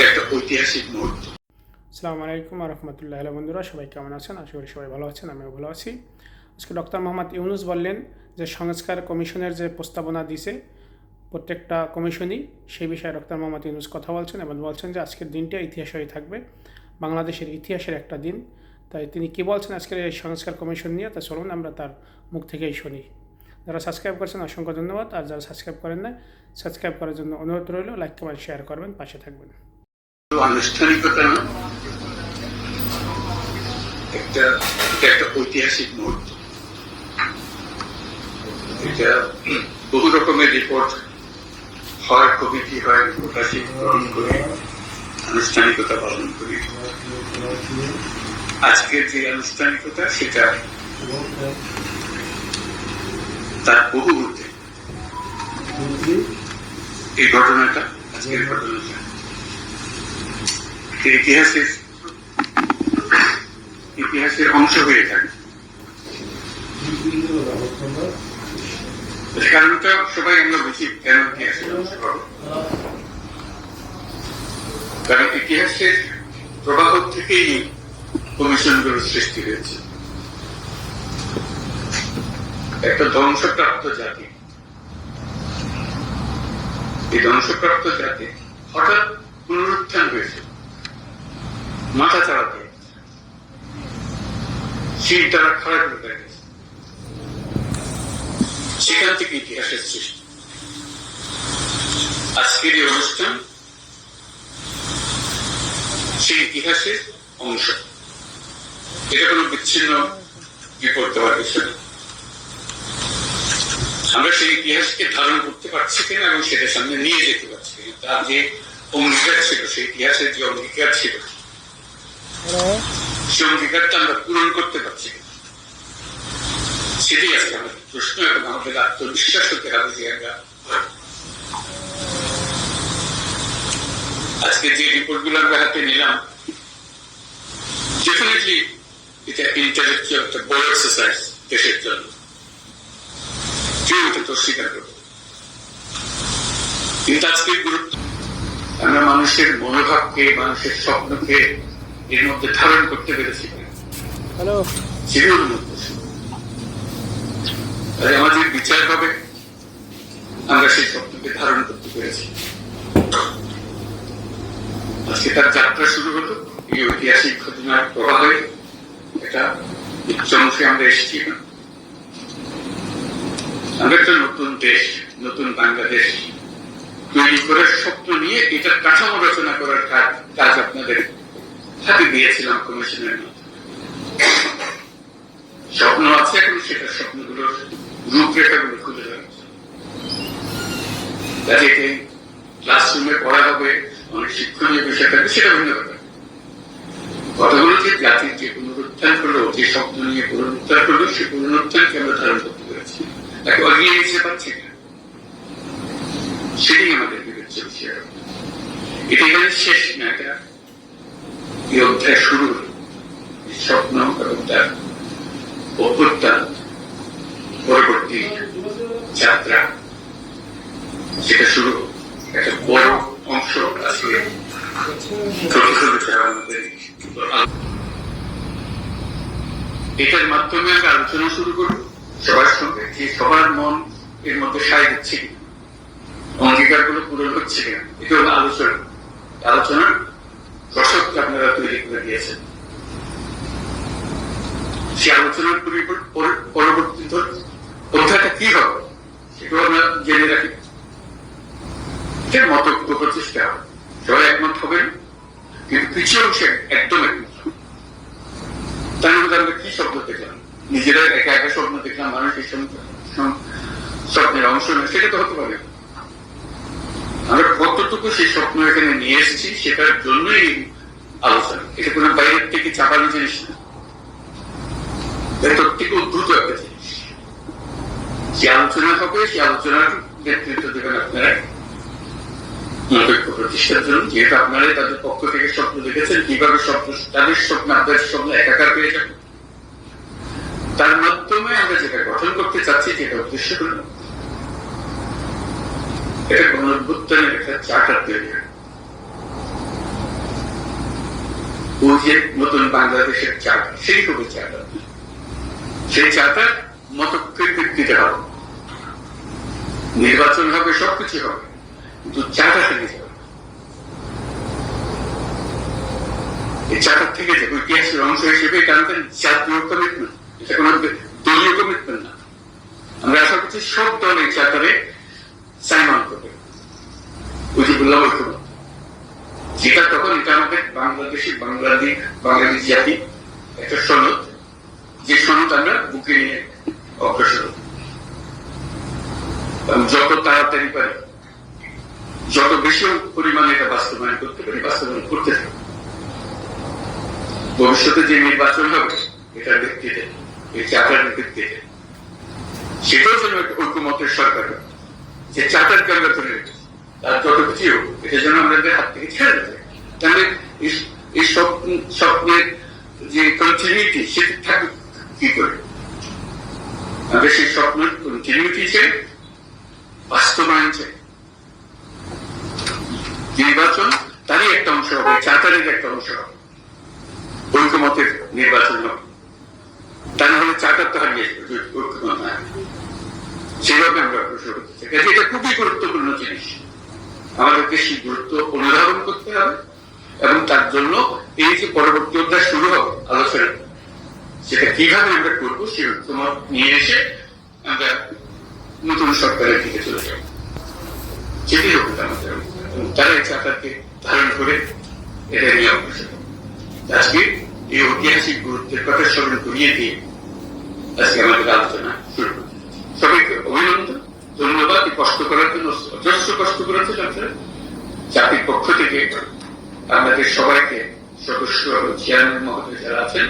এটা একটা ঐতিহাসিক মুহূর্ত। আসসালামু আলাইকুম রহমতুল্লাহ বন্ধুরা, সবাই কেমন আছেন? আশা করি সবাই ভালো আছেন, আমিও ভালো আছি। আজকে ডক্টর মোহাম্মদ ইউনুস বললেন যে, সংস্কার কমিশনের যে প্রস্তাবনা দিছে, প্রত্যেকটা কমিশনই, সেই বিষয়ে ডক্টর মোহাম্মদ ইউনুস কথা বলছেন এবং বলছেন যে, আজকের দিনটা ইতিহাস হয়ে থাকবে, বাংলাদেশের ইতিহাসের একটা দিন। তাই তিনি কি বলছেন আজকের এই সংস্কার কমিশন নিয়ে? তা চলুন আমরা তার মুখ থেকেই শুনি। যারা সাবস্ক্রাইব করছেন, অসংখ্য ধন্যবাদ। আর যারা সাবস্ক্রাইব করেন না সাবস্ক্রাইব করার জন্য অনুরোধ রইল, লাইক, কমেন্ট, শেয়ার করবেন, পাশে থাকবেন। আনুষ্ঠানিকতা একটা একটা ঐতিহাসিক মুহূর্ত। এটা বহু রকমের রিপোর্ট হয়, কমিটি হয়, প্রকাশিত গ্রহণ করে, আনুষ্ঠানিকতা পালন করি। আজকের যে আনুষ্ঠানিকতা, সেটা তার বহু ঊর্ধ্বে এই ঘটনাটা, আজকের ঘটনাটা। যে ইতিহাসের ইতিহাসের অংশ হয়ে থাকে। কারণটা সবাই আমরা বুঝি কেন কারণ ইতিহাসের প্রবাহ থেকেই সৃষ্টি হয়েছে। একটা ধ্বংসপ্রাপ্ত জাতি। এই ধ্বংসপ্রাপ্ত জাতি হঠাৎ পুনরুত্থান হয়েছে। মাথা চালাতে শীত দ্বারা খারাপ হয়ে গেছে। সেখান থেকে ইতিহাসের সৃষ্টি। আজকের এই অনুষ্ঠান সেই ইতিহাসের অংশ। এটা কোনো বিচ্ছিন্ন বিপদ দেওয়ার বিষয়। আমরা সেই ইতিহাসকে ধারণ করতে পারছি কিনা এবং সেটা সামনে নিয়ে যেতে পারছি কিনা, তার যে অঙ্গীকার ছিল, সেই ইতিহাসের যে অঙ্গীকার ছিল সে অঙ্গীকারটা আমরা পূরণ করতে পারছি। সেটাই আজকে আমাদের প্রশ্ন এবং আমাদের আত্মবিশ্বাস হতে হবে যে আমরা আজকে যে আমরা হাতে নিলাম ডেফিনেটলি এটা একটা বড় এক্সারসাইজ দেশের জন্য। কেউ এটা স্বীকার করবে কিন্তু আজকের গুরুত্ব আমরা মানুষের মনোভাবকে, মানুষের স্বপ্নকে এর মধ্যে ধারণ করতে পেরেছি। হ্যালো। তাই আমাদের বিচার হবে। আমরা সেই স্বপ্নকে ধারণ করতে পেরেছি। আজকে তার যাত্রা শুরু হলো। এই ঐতিহাসিক ঘটনার প্রভাবে এটা অংশে আমরা এসেছি না। আমরা একটা নতুন দেশ নতুন বাংলাদেশ তৈরি করার স্বপ্ন নিয়ে এটার কাঠামো রচনা করার কাজ কাজ আপনাদের হাতে দিয়েছিলাম কমিশনের মাধ্যমে স্বপ্ন আছে এখন, সেটা স্বপ্নগুলোর রূপরেখাগুলো খুলে যাচ্ছে ক্লাসরুমে পড়া হবে, অনেক শিক্ষণীয় বিষয় থাকবে, সেটা ভিন্ন কথা কথাগুলো যে জাতির যে পুনরুত্থান হলো যে স্বপ্ন নিয়ে পুনরুত্থান করল, সে পুনরুত্থানকে আমরা ধারণ করতে পেরেছি। তাকে এগিয়ে নিতে পারছি না। সেটাই আমাদের বিবেচ্য বিষয়। এটা এখানে শেষ না, এটা এই অধ্যায় শুরু। স্বপ্ন এবং তার অভ্যুত্থান। পরবর্তী যাত্রা। সেটা শুরু, একটা বড় অংশ আমাদের এটার মাধ্যমে আমরা আলোচনা শুরু করব। সবার সঙ্গে যে সবার মন এর মধ্যে সায় দিচ্ছে? অঙ্গীকারগুলো পূরণ হচ্ছে কিনা? এটা হলো আলোচনা। আলোচনার করে সেই আলোচনার পরবর্তী অধ্যায়টা কি হবে, সেটাও আমরা জেনে রাখি। এটার মত প্রচেষ্টা সবাই একমত হবেন কিন্তু কিছু অংশে একদম একমত। তার মধ্যে আমরা কি শব্দ দেখলাম? নিজেরা একা একা স্বপ্ন দেখলাম মানুষের স্বপ্নের অংশ নয়, সেটা তো হতে পারে। আমরা কতটুকু সেই স্বপ্ন এখানে নিয়ে এসেছি, সেটার জন্যই আলোচনা এটা কোনো বাইরের থেকে চাপানো জিনিস না ভেতর থেকে উদ্ভূত একটা জিনিস। যে আলোচনা হবে সেই আলোচনার নেতৃত্ব দেবেন আপনারা। প্রতিষ্ঠার জন্য, যেহেতু আপনারা তাদের পক্ষ থেকে স্বপ্ন দেখেছেন, কীভাবে স্বপ্ন, তাদের স্বপ্ন, আপনাদের স্বপ্ন একাকার পেয়ে যাবে। তার মাধ্যমে আমরা যেটা গঠন করতে চাচ্ছি, যেটা উদ্দেশ্য হল, এটা কোন অভ্যুত্থানের একটা চার্টার তৈরি হয়। ওই যে নতুন বাংলাদেশের চার্টার সেই হবে চার্টার সেই চার্টার মতকের ভিত্তিতে হবে। নির্বাচন হবে, সবকিছু হবে, কিন্তু চার্টারটা নিতে হবে এই চার্টার থেকে যে ঐতিহাসিক অংশ হিসেবে এটা জাতীয় কমিটমেন্ট এটা কোনো দলীয় কমিটমেন্ট না। আমরা আশা করছি সব দল এই চার্টারে সাইন অন করবে। ওই যে বললাম যেটা তখন এটা আমাদের বাংলাদেশি বাংলাদেশ বাঙালি জাতি, একটা সনদ। যে সনদ আমরা বুকে নিয়ে অগ্রসর যত তাড়াতাড়ি পারি, যত বেশি পরিমাণে এটা বাস্তবায়ন করতে পারি, বাস্তবায়ন করতে থাকি। ভবিষ্যতে যে নির্বাচন হবে, এটার ভিত্তিতে, এই চার্টারের ভিত্তিতে, সেটাও যেন ঐক্যমতের সরকার যে চার্টারকে আমরা ধরে তার যত কিছু হোক, এটা আমাদের হাত থেকে ছেড়ে দেবে। তাহলে এই- এই স্বপ্ন, স্বপ্নের যে কন্টিনিউটি সেটা থাকবে কি করে? আমাদের সেই স্বপ্নের কন্টিনিউটি চাই বাস্তবায়ন চাই নির্বাচন তারই একটা অংশ হবে, চার্টারের একটা অংশ হবে। ঐক্যমতের নির্বাচন হবে। তা না হলে চার্টার তো হারিয়ে ঐক্যমত সেভাবে আমরা অগ্রসর করতে চাই। এটা খুবই গুরুত্বপূর্ণ জিনিস। আমাদেরকে সেই গুরুত্ব অনুধাবন করতে হবে এবং তার জন্য এই যে পরবর্তী অধ্যায় শুরু হবে আলোচনা, সেটা কীভাবে আমরা করব সে ঐক্যমত নিয়ে এসে আমরা নতুন সরকারের দিকে চলে যাব সেটাই হবে আমাদের, এবং তারা এই চাকাকে ধারণ করে এটা নিয়ে অগ্রসর। আজকে এই ঐতিহাসিক গুরুত্বের কথা স্মরণ করিয়ে দিয়ে আজকে আমাদের আলোচনা শুরু করছি। সবাইকে অভিনন্দন, ধন্যবাদ কষ্ট করার জন্য অজস্র যাতে জাতির পক্ষ থেকে আমাদের সবাইকে সদস্য এবং চেয়ারম্যান মহোদয় যারা আছেন